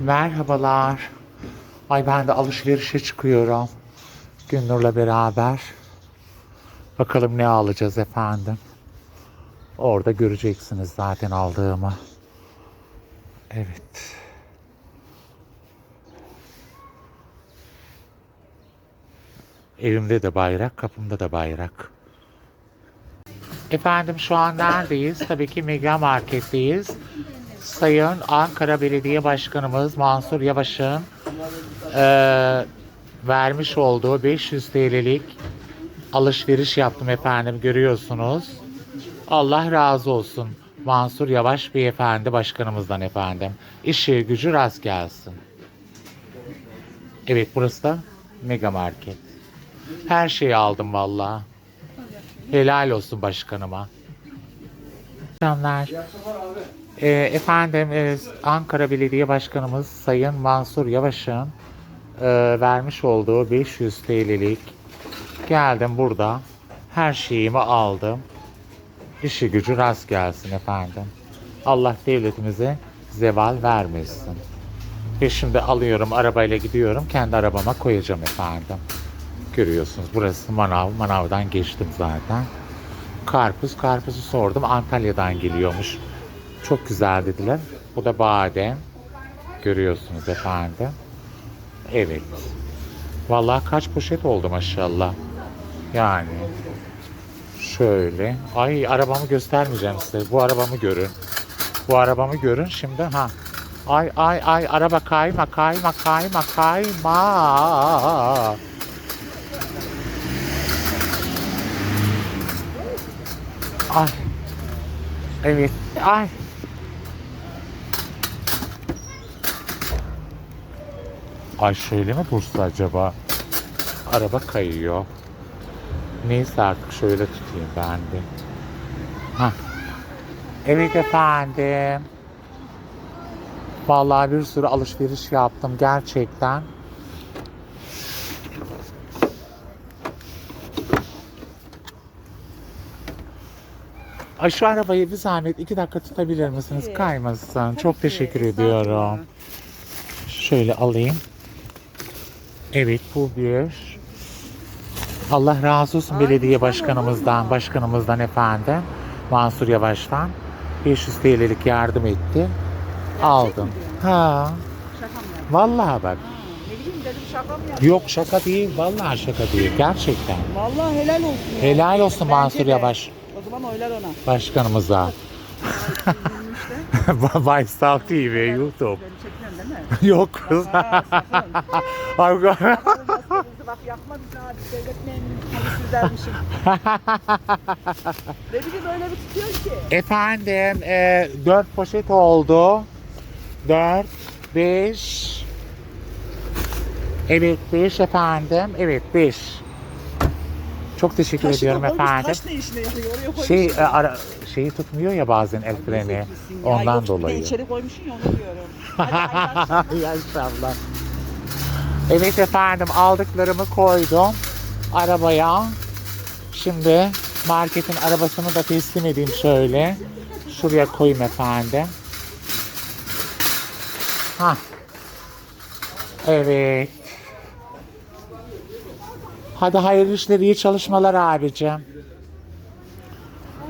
Merhabalar. Ay ben de alışverişe çıkıyorum. Günnur'la beraber. Bakalım ne alacağız efendim. Orada göreceksiniz zaten aldığımı. Evet. Evimde de bayrak, kapımda da bayrak. Efendim şu an neredeyiz? Tabii ki Mega Market'teyiz. Sayın Ankara Belediye Başkanımız Mansur Yavaş'ın eee, vermiş olduğu 500 TL'lik alışveriş yaptım efendim görüyorsunuz. Allah razı olsun Mansur Yavaş Beyefendi Başkanımızdan efendim. İşi gücü rast gelsin. Evet burası da Mega Market. Her şeyi aldım vallahi. Helal olsun başkanıma. Selamlar. Ee, efendim e, Ankara Belediye Başkanımız Sayın Mansur Yavaş'ın e, vermiş olduğu 500 TL'lik geldim burada her şeyimi aldım. İşi gücü rast gelsin efendim. Allah devletimize zeval vermesin. Ve şimdi alıyorum arabayla gidiyorum kendi arabama koyacağım efendim. Görüyorsunuz burası manav. Manavdan geçtim zaten. Karpuz. Karpuzu sordum. Antalya'dan geliyormuş. Çok güzel dediler. Bu da badem. Görüyorsunuz efendim. Evet. Vallahi kaç poşet oldu maşallah. Yani. Şöyle. Ay arabamı göstermeyeceğim size. Bu arabamı görün. Bu arabamı görün şimdi. Ha. Ay ay ay araba kayma kayma kayma kayma. Ay. Evet. Ay. Ay şöyle mi dursa acaba? Araba kayıyor. Neyse artık şöyle tutayım ben de. Hah. Evet efendim. Vallahi bir sürü alışveriş yaptım gerçekten. Ay şu arabayı bir zahmet iki dakika tutabilir misiniz? Kaymasın. Çok teşekkür ediyorum. Şöyle alayım. Evet bu bir. Allah razı olsun belediye başkanımızdan, başkanımızdan efendim. Mansur Yavaş'tan. 500 TL'lik yardım etti. Aldım. Ha. Vallahi bak. Ne bileyim dedim şaka mı ya? Yok şaka değil. Vallahi şaka değil. Gerçekten. Vallahi helal olsun. ya. Helal olsun Bence Mansur de. Yavaş O zaman oylar ona. başkanımıza. işte. Baysal TV YouTube. Çekiyorsun değil mi? Yok kız. Aa, sakın. Bak yakma bizi abi. Devlet memnuniyeti güzelmişim. Ne bileyim öyle bir tutuyor ki. Efendim e, 4 poşet oldu. 4, 5. Evet 5 efendim. Evet 5. Çok teşekkür Taşı ediyorum efendim. Taş ne işine yarıyor? Oraya koymuş. Şey e, ara, şeyi tutmuyor ya bazen el freni. Ya. Ondan Yok, bir de dolayı. içeri koymuşsun ya onu diyorum. Hadi hayırlı akşamlar. Yaşallah. Evet efendim aldıklarımı koydum arabaya. Şimdi marketin arabasını da teslim edeyim şöyle. Şuraya koyayım efendim. Ha. Evet. Hadi hayırlı işler, iyi çalışmalar abicim.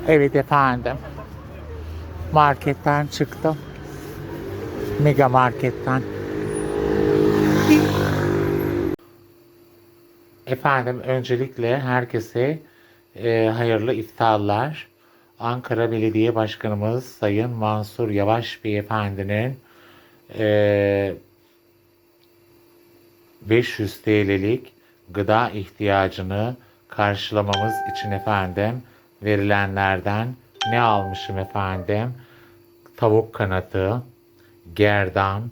Evet efendim. Marketten çıktım. Mega marketten. Efendim öncelikle herkese e, hayırlı iftarlar. Ankara Belediye Başkanımız Sayın Mansur Yavaş Beyefendinin e, 500 TL'lik gıda ihtiyacını karşılamamız için efendim verilenlerden ne almışım efendim? Tavuk kanatı, gerdan,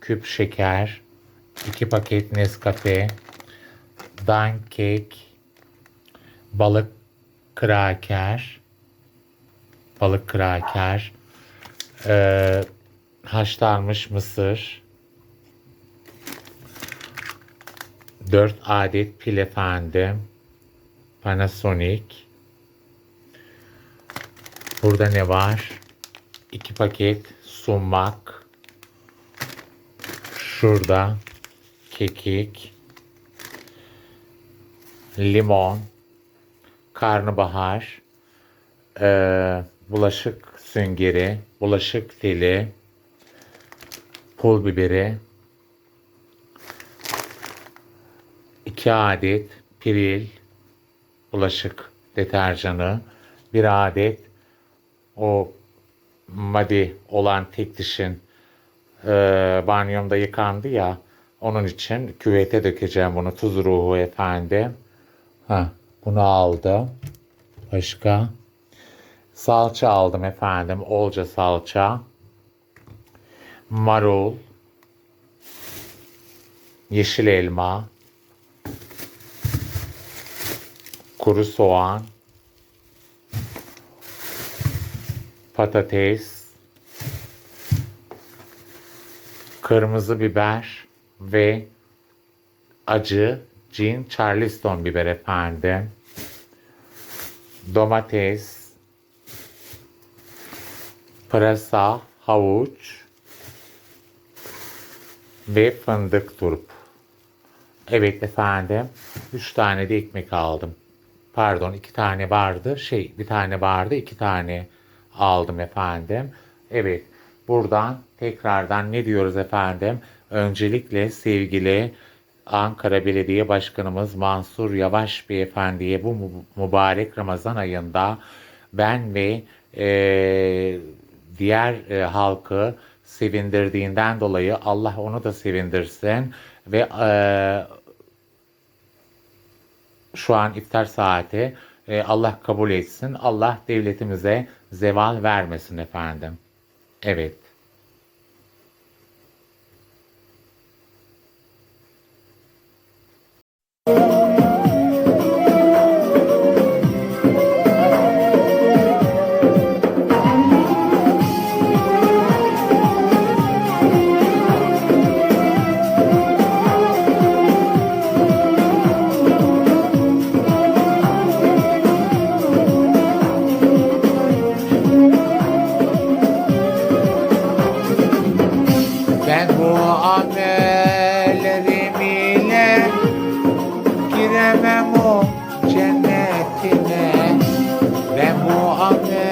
küp şeker, iki paket Nescafe, dankek, balık kraker, balık kraker, eee, haşlanmış mısır, 4 adet pil efendim, Panasonic, burada ne var? 2 paket sumak, Şurada kekik, limon, karnabahar, eee, bulaşık süngeri, bulaşık teli, pul biberi, iki adet piril, bulaşık deterjanı, bir adet o madi olan tek dişin eee banyomda yıkandı ya onun için küvete dökeceğim bunu tuz ruhu efendim. Ha, bunu aldım. Başka? Salça aldım efendim. Olca salça. Marul. Yeşil elma. Kuru soğan. Patates. Kırmızı biber ve acı cin charleston biber efendim. Domates, pırasa, havuç ve fındık turp. Evet efendim. Üç tane de ekmek aldım. Pardon iki tane vardı. Şey bir tane vardı iki tane aldım efendim. Evet buradan tekrardan ne diyoruz efendim? Öncelikle sevgili Ankara Belediye Başkanımız Mansur Yavaş Beyefendi'ye bu mübarek Ramazan ayında ben ve eee, diğer e, halkı sevindirdiğinden dolayı Allah onu da sevindirsin ve eee, şu an iftar saati e, Allah kabul etsin. Allah devletimize zeval vermesin efendim. Evet. Vemo, Jeanette, Vemo, Amen.